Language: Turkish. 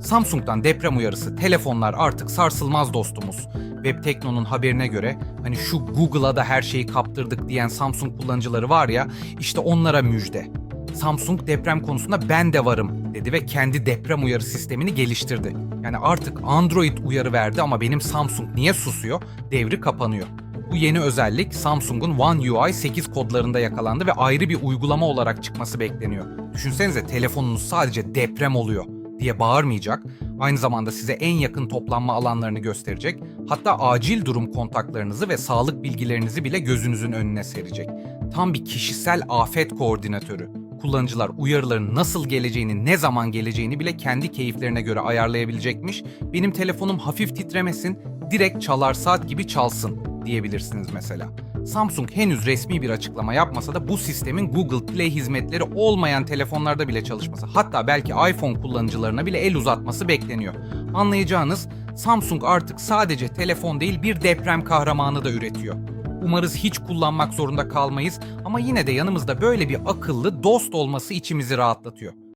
Samsung'dan deprem uyarısı telefonlar artık sarsılmaz dostumuz. Web Tekno'nun haberine göre hani şu Google'a da her şeyi kaptırdık diyen Samsung kullanıcıları var ya işte onlara müjde. Samsung deprem konusunda ben de varım dedi ve kendi deprem uyarı sistemini geliştirdi. Yani artık Android uyarı verdi ama benim Samsung niye susuyor? Devri kapanıyor. Bu yeni özellik Samsung'un One UI 8 kodlarında yakalandı ve ayrı bir uygulama olarak çıkması bekleniyor. Düşünsenize telefonunuz sadece deprem oluyor diye bağırmayacak. Aynı zamanda size en yakın toplanma alanlarını gösterecek. Hatta acil durum kontaklarınızı ve sağlık bilgilerinizi bile gözünüzün önüne serecek. Tam bir kişisel afet koordinatörü. Kullanıcılar uyarıların nasıl geleceğini, ne zaman geleceğini bile kendi keyiflerine göre ayarlayabilecekmiş. Benim telefonum hafif titremesin, direkt çalar saat gibi çalsın diyebilirsiniz mesela. Samsung henüz resmi bir açıklama yapmasa da bu sistemin Google Play hizmetleri olmayan telefonlarda bile çalışması, hatta belki iPhone kullanıcılarına bile el uzatması bekleniyor. Anlayacağınız Samsung artık sadece telefon değil bir deprem kahramanı da üretiyor. Umarız hiç kullanmak zorunda kalmayız ama yine de yanımızda böyle bir akıllı dost olması içimizi rahatlatıyor.